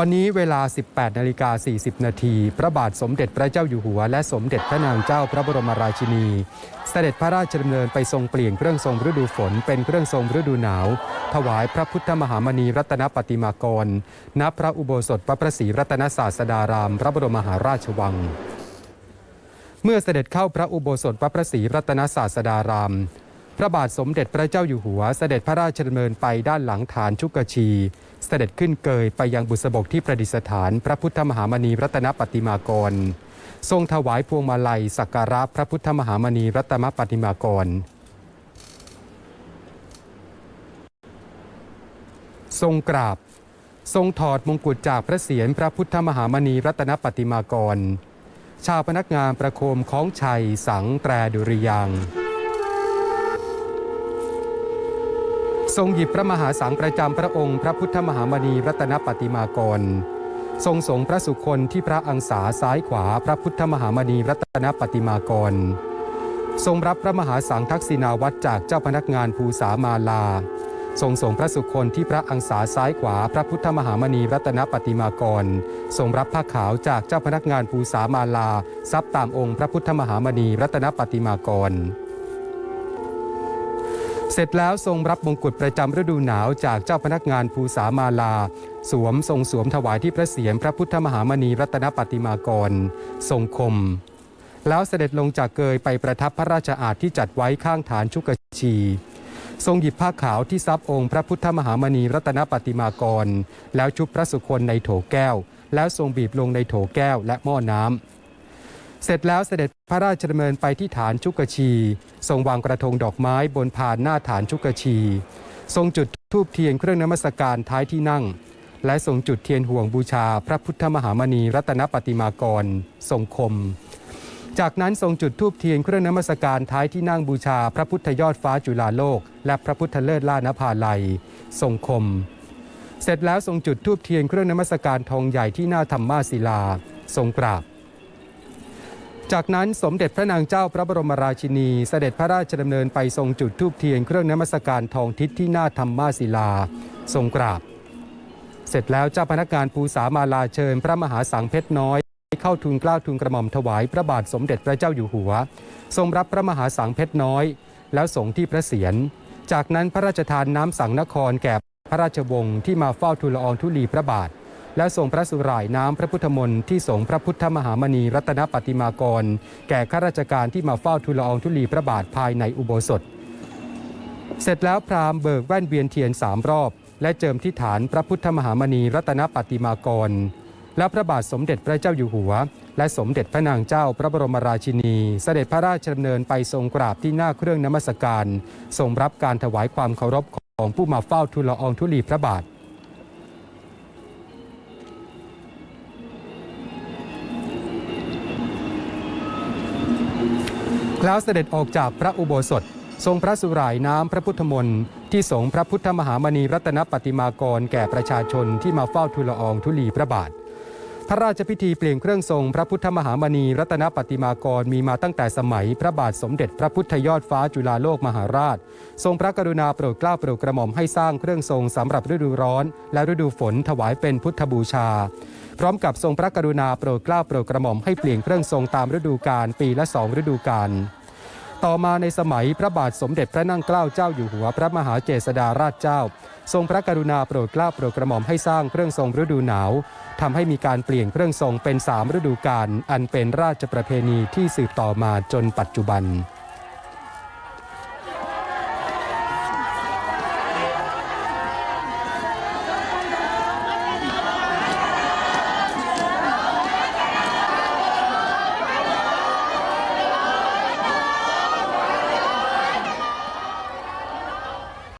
วันนี้เวลา 18นาฬิกา40 นาที พระบาทสมเด็จพระเจ้าอยู่หัว และสมเด็จพระนางเจ้าพระบรมราชินี เสด็จพระราชดำเนินไปทรงเปลี่ยนเครื่องทรงฤดูฝน เป็นเครื่องทรงฤดูหนาว ถวายพระพุทธมหามณีรัตนปฏิมากร ณ พระอุโบสถพระประศรีรัตนศาสดาราม พระบรมมหาราชวังเมื่อเสด็จเข้าพระอุโบสถพระประศรีรัตนศาสดาราม พระบาทสมเด็จพระเจ้าอยู่หัวเสด็จพระราชดำเนินไปด้านหลังฐานชุกชี เสด็จขึ้นเกยไปยังบุษบกที่ประดิษฐาน พระพุทธมหามณีรัตนปฏิมากร ทรงถวายพวงมาลัยสักการะพระพุทธมหามณีรัตนปฏิมากร ทรงกราบ ทรงถอดมงกุฎจากพระเศียรพระพุทธมหามณีรัตนปฏิมากร ชาวพนักงานประโคมของชัยสังแตรดุริยาง ทรงหยิบพระมหาสังประจำพระองค์ พระพุทธมหามณีรัตนปฏิมากร ทรงสงพระสุคนที่พระอังสาซ้ายขวาพระพุทธมหามณีรัตนปฏิมากร ทรงรับพระมหาสังทักษิณาวัตรจากเจ้าพนักงานภูสามาลา ทรงสงพระสุคนที่พระอังสาซ้ายขวา พระพุทธมหามณีรัตนปฏิมากร ทรงรับผ้าขาวจากเจ้าพนักงานภูสามาลาทรัพย์ตามองค์พระพุทธมหามณีรัตนปฏิมากร เสร็จแล้วทรงรับมงกุฎประจำฤดูหนาวจากเจ้าพนักงานภูสามาลา สวมทรงสวมถวายที่พระเศียรพระพุทธมหามณีรัตนปฏิมากร ทรงคม แล้วเสด็จลงจากเกยไปประทับพระราชอาณที่จัดไว้ข้างฐานชุกชี ทรงหยิบผ้าขาวที่ซับองค์พระพุทธมหามณีรัตนปฏิมากร แล้วชุบพระสุคนในโถแก้ว แล้วทรงบีบลงในโถแก้วและหม้อน้ำ เสร็จแล้วเสด็จพระราชดำเนินไปที่ฐานชุกชี ทรงวางกระทงดอกไม้บนพานหน้าฐานชุกชี ทรงจุดธูปเทียนเครื่องนมัสการท้ายที่นั่ง และทรงจุดเทียนห่วงบูชาพระพุทธมหามณีรัตนปฏิมากร ทรงคม จากนั้นทรงจุดธูปเทียนเครื่องนมัสการท้ายที่นั่งบูชา พระพุทธยอดฟ้าจุฬาโลก และพระพุทธเลิศล่านภาลัย ทรงคม เสร็จแล้วทรงจุดธูปเทียนเครื่องนมัสการทองใหญ่ที่หน้าธรรมาศิลา ทรงกราบ จากนั้นสมเด็จพระนางเจ้าพระบรมราชินี เสด็จพระราชดำเนินไปทรงจุดธูปเทียนเครื่องนมัสการทองทิศที่หน้าธรรมาศิลา ทรงกราบ เสร็จแล้วเจ้าพนักงานภูสามาลาเชิญ พระมหาสังเพชรน้อยเข้าทูลกล้าวทูลกระหม่อมถวายพระบาทสมเด็จพระเจ้าอยู่หัว ทรงรับพระมหาสังเพชรน้อย แล้วส่งที่พระเศียรจากนั้นพระราชทานน้ำสังนครแก่พระราชวงศ์ที่มาเฝ้าทูลละอองธุลีพระบาท และส่งพระสุร่ายน้ำพระพุทธมนต์ที่สงพระพุทธมหามณีรัตนปฏิมากร แก่ข้าราชการที่มาเฝ้าทูลละอองธุลีพระบาทภายในอุโบสถ เสร็จแล้วพราหมณ์เบิกแว่นเวียนเทียนสามรอบ และเจิมที่ฐานพระพุทธมหามณีรัตนปฏิมากร และพระบาทสมเด็จพระเจ้าอยู่หัว และสมเด็จพระนางเจ้าพระบรมราชินี เสด็จพระราชดำเนินไปทรงกราบที่หน้าเครื่องนมัสการทรงรับการถวายความเคารพของผู้มาเฝ้าทูลละอองธุลีพระบาท แล้วเสด็จออกจากพระอุโบสถ ทรงพระสุร่ายน้ำพระพุทธมนต์ที่สงฆ์พระพุทธมหามณีรัตนปฏิมากรแก่ประชาชนที่มาเฝ้าทูลละอองธุลีพระบาท พระราชพิธีเปลี่ยนเครื่องทรงพระพุทธมหามณีรัตนปฏิมากรมีมาตั้งแต่สมัย พระบาทสมเด็จพระพุทธยอดฟ้าจุฬาโลกมหาราช ทรงพระกรุณาโปรดเกล้าโปรดกระหม่อมให้สร้างเครื่องทรงสำหรับฤดูร้อน และฤดูฝนถวายเป็นพุทธบูชา พร้อมกับทรงพระกรุณาโปรดเกล้าโปรดกระหม่อมให้เปลี่ยนเครื่องทรงตามฤดูกาลปีละสองฤดูกาลต่อมาในสมัยพระบาทสมเด็จพระนั่งเกล้าเจ้าอยู่หัวพระมหาเจษฎาราชเจ้า ทรงพระกรุณาโปรดเกล้าโปรดกระหม่อมให้สร้างเครื่องทรงฤดูหนาวทำให้มีการเปลี่ยนเครื่องทรงเป็นสามฤดูกาลอันเป็นราชประเพณีที่สืบต่อมาจนปัจจุบัน